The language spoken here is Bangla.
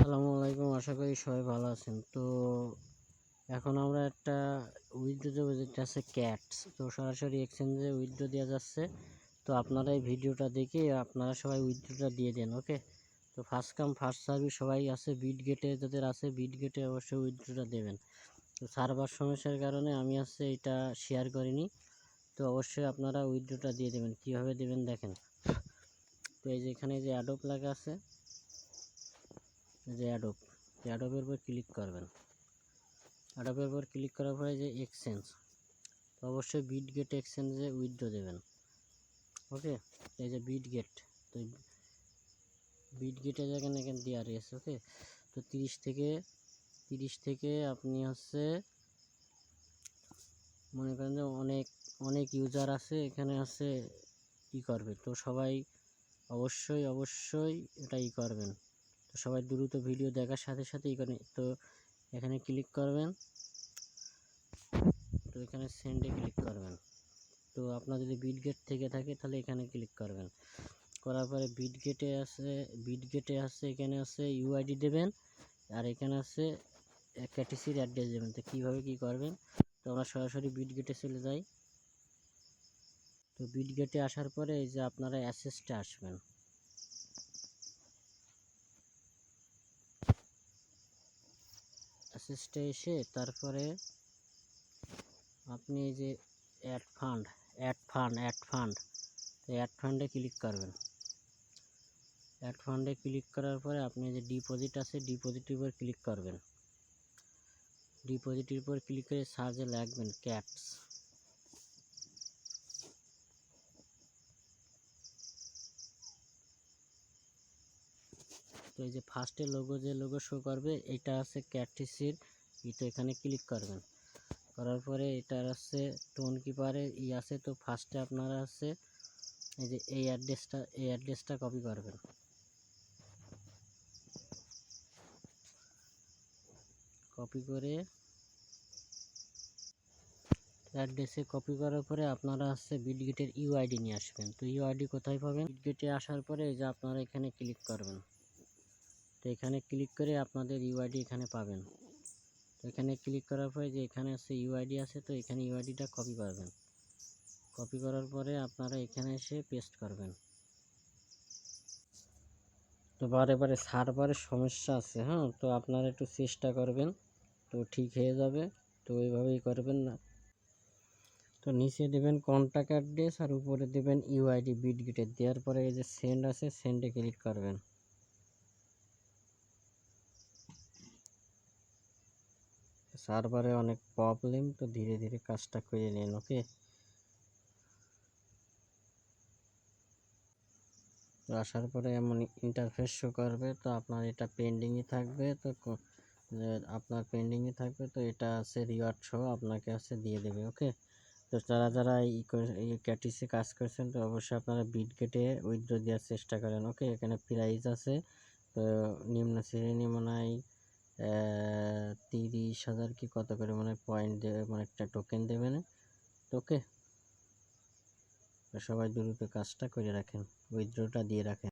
আসসালামু আলাইকুম, আশা করি সবাই ভালো আছেন। তো এখন আমরা একটা উইথড্রো দেবো যেটা আছে ক্যাটস তো সরাসরি এক্সচেঞ্জে উইথড্রো দেওয়া যাচ্ছে। তো আপনারা এই ভিডিওটা দেখে আপনারা সবাই উইথড্রোটা দিয়ে দেন ওকে তো ফার্স্ট কাম ফার্স্ট সার্ভিস সবাই আছে বিট গেটে যাদের আছে বিট গেটে অবশ্যই উইথড্রোটা দেবেন। তো সার্ভার সমস্যার কারণে আমি আছে এটা শেয়ার করিনি। তো অবশ্যই আপনারা উইথড্রোটা দিয়ে দেবেন। কীভাবে দেবেন দেখেন। তো এই যে এখানে যে অ্যাডোপ লেখা আছে যে অ্যাডোপ অ্যাডোপের উপর ক্লিক করবেন। অ্যাডোপের উপর ক্লিক করার পরে যে এক্সচেঞ্জ তো অবশ্যই বিট গেট এক্সচেঞ্জে উইথড্রো দেবেন। ওকে এই যে বিট গেট তো বিট গেটে যেখানে এখানে দেওয়া রয়েছে ওকে তো তিরিশ থেকে তিরিশ থেকে আপনি হচ্ছে, মনে করেন যে অনেক অনেক ইউজার আছে, এখানে আছে ই করবে। তো সবাই অবশ্যই অবশ্যই এটা ই করবেন। তো সবাই দ্রুত ভিডিও দেখার সাথে সাথে করেন তো এখানে ক্লিক করবেন। তো এখানে সেন্ডে ক্লিক করবেন। তো আপনার যদি বিটগেট থেকে থাকে তাহলে এখানে ক্লিক করবেন। করার পরে বিটগেটে আছে বিটগেটে আছে, এখানে আছে ইউআইডি দেবেন। আর এখানে আছে ক্যাটিসির অ্যাড্রেস দেবেন। তো কীভাবে কী করবেন? তো আমরা সরাসরি বিটগেটে চলে যাই। তো বিটগেটে আসার পরে এই যে আপনারা অ্যাসেসটে আসবেন। অ্যাসেসটে এসে তারপরে আপনি যে add fund add fund add fund তো অ্যাড ফান্ডে ক্লিক করবেন। অ্যাড ফান্ডে ক্লিক করার পরে আপনি যে ডিপোজিট আছে ডিপোজিটের উপর ক্লিক করবেন। ডিপোজিটের উপর ক্লিক করে সার্চে লাগবেন ক্যাটস তো এই যে ফার্স্টে লোগো যে লোগো শো করবে, এটা আছে ক্যাটিসির তো এখানে ক্লিক করবেন। করার পরে এটার আছে টোন কিপারে ই আছে তো ফার্স্টে আপনারা আছে এই যে এই অ্যাড্রেসটা এই অ্যাড্রেসটা কপি করবেন। কপি করে অ্যাড্রেসে কপি করার পরে আপনারা হচ্ছে বিটগেটের ইউআইডি নিয়ে আসবেন। তো ইউআইডি কোথায় পাবেন? বিটগেটে আসার পরে এই যে আপনারা এখানে ক্লিক করবেন। তো এখানে ক্লিক করে আপনাদের ইউআইডি এখানে পাবেন। তো এখানে ক্লিক করার পরে যে এখানে আছে ইউআইডি আছে, তো এখানে ইউআইডিটা কপি করবেন। কপি করার পরে আপনারা এখানে এসে পেস্ট করবেন। তো বারে বারে সার্ভারের সমস্যা আছে হ্যাঁ? তো আপনারা একটু চেষ্টা করবেন, তো ঠিক হয়ে যাবে, তো ওইভাবেই করবেন না। তো নিচে দেবেন কন্ট্যাক্ট অ্যাড্রেস আর উপরে দেবেন ইউআইডি বিটগেটের দেওয়ার পরে এই যে সেন্ড আছে সেন্ডে ক্লিক করবেন। সার্ভারে অনেক প্রবলেম তো ধীরে ধীরে কাজটা করে নিন ওকে আসার পরে এমন ইন্টারফেস শো করবে, তো আপনার এটা পেন্ডিংই থাকবে, তো আপনার পেন্ডিংই থাকবে, তো এটা আছে রিওয়ার্ড শো আপনাকে আছে দিয়ে দেবে ওকে তো যারা যারা এই ক্যাটিসে কাজ করছেন, তো অবশ্যই আপনারা বিট কেটে উইথড্র দেওয়ার চেষ্টা করেন ওকে এখানে প্রাইস আছে, তো নিম্ন শ্রেণি মনে হয় তিরিশ হাজার কি কত করে মানে পয়েন্ট দেবে মানে একটা টোকেন দেবে না? ওকে সবাই দ্রুত কাজটা করে রাখেন উইথড্রটা দিয়ে রাখেন।